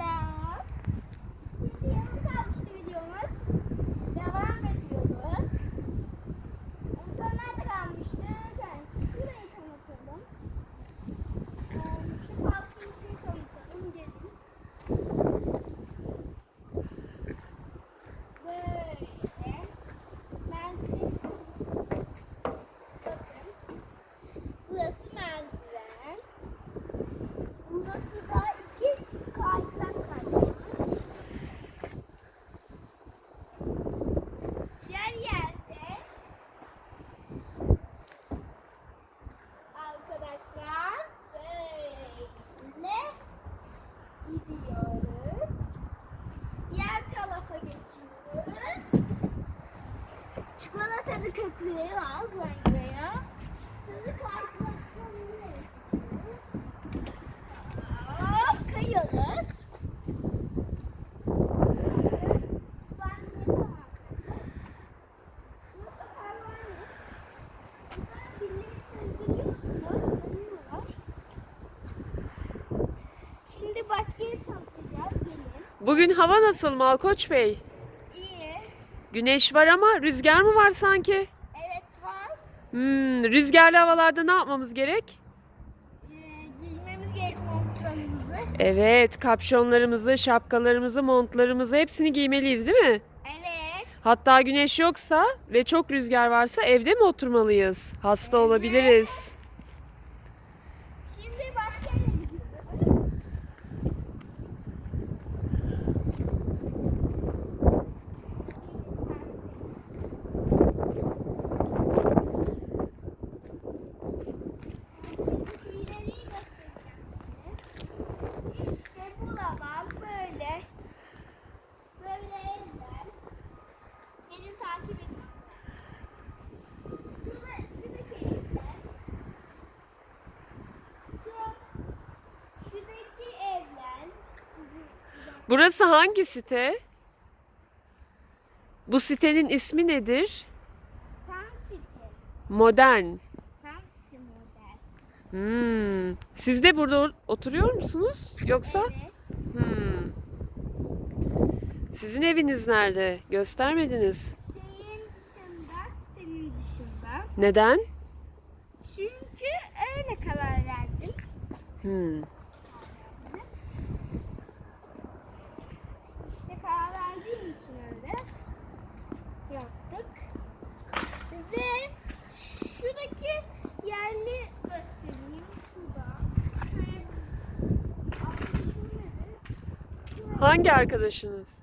arkadaşlar. Burada hayvan yok. Bunlar birlikte geliyorsunuz. Dönüyorlar. Şimdi başka yer tanıtacağız. Gelin. Bugün hava nasıl Malkoç Bey? Güneş var ama rüzgar mı var sanki? Evet var. Hmm, rüzgarlı havalarda ne yapmamız gerek? Ee, giymemiz gerek montlarımızı. Evet, kapşonlarımızı, şapkalarımızı, montlarımızı hepsini giymeliyiz değil mi? Evet. Hatta güneş yoksa ve çok rüzgar varsa evde mi oturmalıyız? Hasta olabiliriz. Şimdi başka yere gidiyoruz. İleriyi göstereceğim size. İşte buralar böyle. Böyle evler. Gelin takip edin. Şurada, şuradaki evler. Şu, şuradaki evler. Burası hangi site? Bu sitenin ismi nedir? Tam site. Modern. Tam site model. Hmm. Siz de burada oturuyor musunuz? Yoksa? Evet. Hmm. Sizin eviniz nerede? Göstermediniz. Şeyin dışında, sitenin dışında. Neden? Çünkü öyle karar verdim. Hmm. İşte karar verdiğim için öyle yaptık. Ve şuradaki yerli göstereyim. Şurada. Şöyle arkadaşım nedir? Hangi arkadaşınız?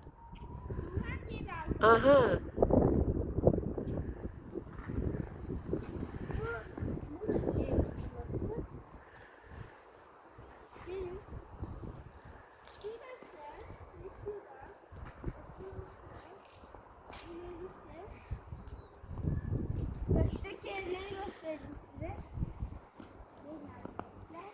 Aha. Bu, buradaki burası. Benim. Şurası ve şurada. Şurası. İlerisi. Ve şuradaki evleri göstereyim size. Gelin arkadaşlar.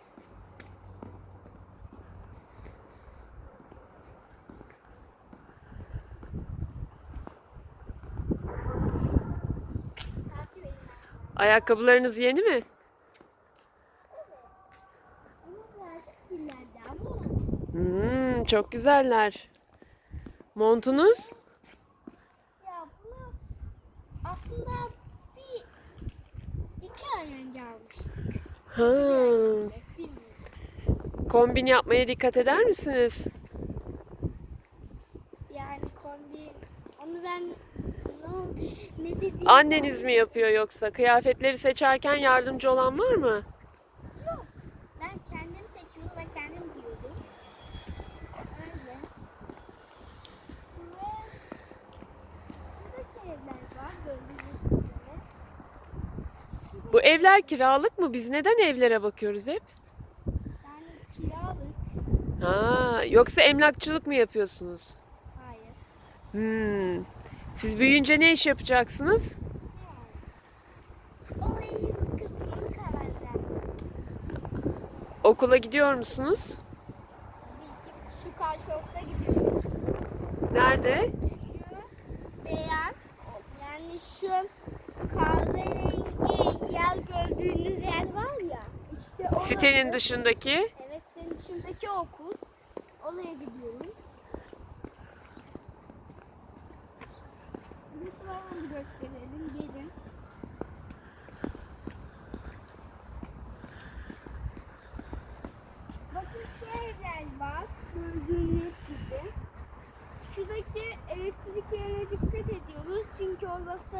Takip edin arkadaşlar. Ayakkabılarınız yeni mi? Hmm, çok güzeller. Montunuz? Ya bunu aslında bir iki ay önce almıştık. Ha. Kombin yapmaya dikkat eder misiniz? Yani kombi onu ben ne, ne dediğim Anneniz mi yapıyor yoksa? Kıyafetleri seçerken yardımcı olan var mı? Yok. Ben kendim seçiyordum ve kendim giyiyordum. Öyle. Ve şuradaki evler var gördüğünüz üzere. Şurada Bu evler kiralık mı? Biz neden evlere bakıyoruz hep? yani kiralık. Ha, yoksa emlakçılık mı yapıyorsunuz? Hayır. Hmm. Siz büyüyünce ne iş yapacaksınız? Okula gidiyor musunuz? Şu karşı gidiyorum. Nerede? Şu beyaz yani şu kahverengi yer gördüğünüz yer var ya. İşte orası. Sitenin dışındaki. Evet senin dışındaki okul. Oraya gidiyorum. Gösterelim. Gelin. Bakın şu evler var. Gördüğünüz gibi. Şuradaki elektrik yerine dikkat ediyoruz. Çünkü orası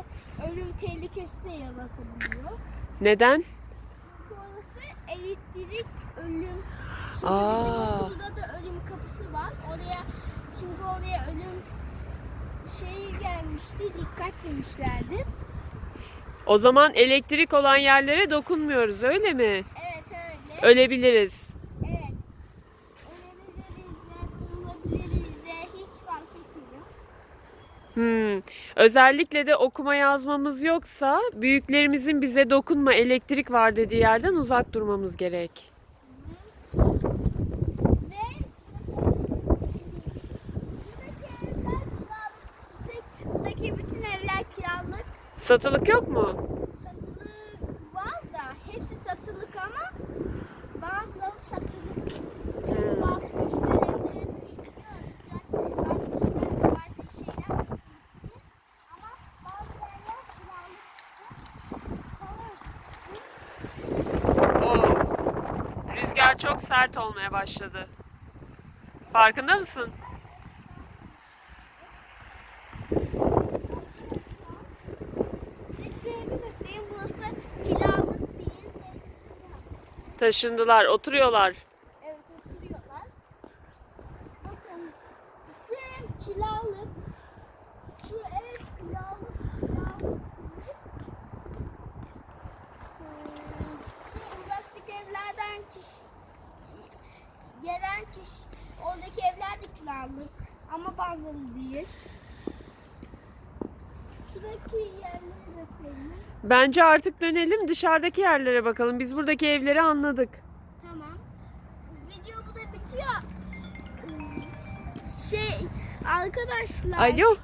ölüm tehlikesi de yaratabiliyor. Neden? Çünkü orası elektrik ölüm. Çünkü Aa. bizim okulda da ölüm kapısı var. Oraya çünkü oraya ölüm şeyi gelmişti. Dikkat demişlerdi. O zaman elektrik olan yerlere dokunmuyoruz öyle mi? Evet öyle. Ölebiliriz. Evet. Ölebiliriz de hiç fark etmiyor. Hmm. Özellikle de okuma yazmamız yoksa büyüklerimizin bize dokunma elektrik var dediği yerden uzak durmamız gerek. Ve şuradaki evler kiralık. Buradaki bütün evler kiralık. Satılık yok mu? Satılık var da hepsi satılık ama bazıları satılık. Çünkü Hmm. bazı kişiler evlere taşınıyor. Bazı kişiler bazı şeyler satılık değil. Ama bazı yerler kiralık. Tamam. Oo. Rüzgar çok sert olmaya başladı. Farkında mısın? Bir şey göstereyim. Burası kiralık değil. Hepsi Taşındılar, oturuyorlar. Evet oturuyorlar. Bakın şu ev. Şu ev kiralık. Hmm, Şu uzaktaki evlerden kişi gelen kişi oradaki evler de kiralık. Ama bazıları değil. Bence artık dönelim dışarıdaki yerlere bakalım. Biz buradaki evleri anladık. Tamam. Video burada bitiyor. Şey arkadaşlar. Alo,